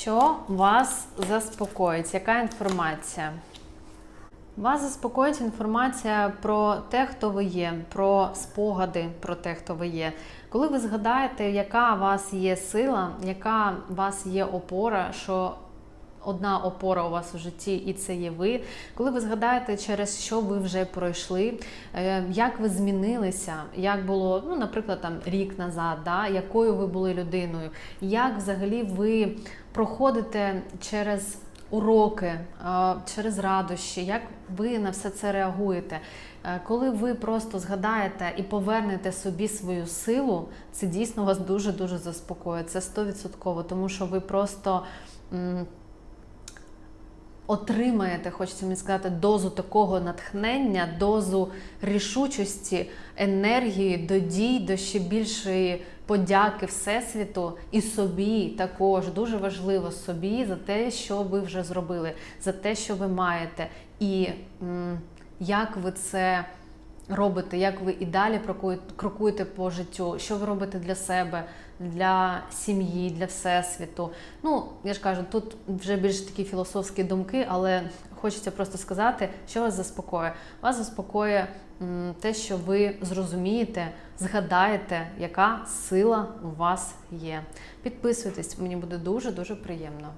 Що вас заспокоїть? Яка інформація? Вас заспокоїть інформація про те, хто ви є, про спогади про те, хто ви є. Коли ви згадаєте, яка у вас є сила, яка у вас є опора, що одна опора у вас у житті, і це є ви. Коли ви згадаєте, через що ви вже пройшли, е, як ви змінилися, як було, ну, наприклад, там рік назад, да, якою ви були людиною, як взагалі ви проходите через уроки, е, через радощі, як ви на все це реагуєте. Е, Коли ви просто згадаєте і повернете собі свою силу, це дійсно вас дуже дуже заспокоїть. Це 100%, тому що ви просто. Отримаєте, хочеться мені сказати, дозу такого натхнення, дозу рішучості, енергії до дій, до ще більшої подяки Всесвіту і собі також. Дуже важливо собі за те, що ви вже зробили, за те, що ви маєте, і м, як ви це робите, як ви і далі крокує- крокуєте по життю, що ви робите для себе, для сім'ї, для всесвіту. Ну, я ж кажу, тут вже більш такі філософські думки, але хочеться просто сказати, що вас заспокоює. Вас заспокоює те, що ви зрозумієте, згадаєте, яка сила у вас є. Підписуйтесь, мені буде дуже дуже приємно.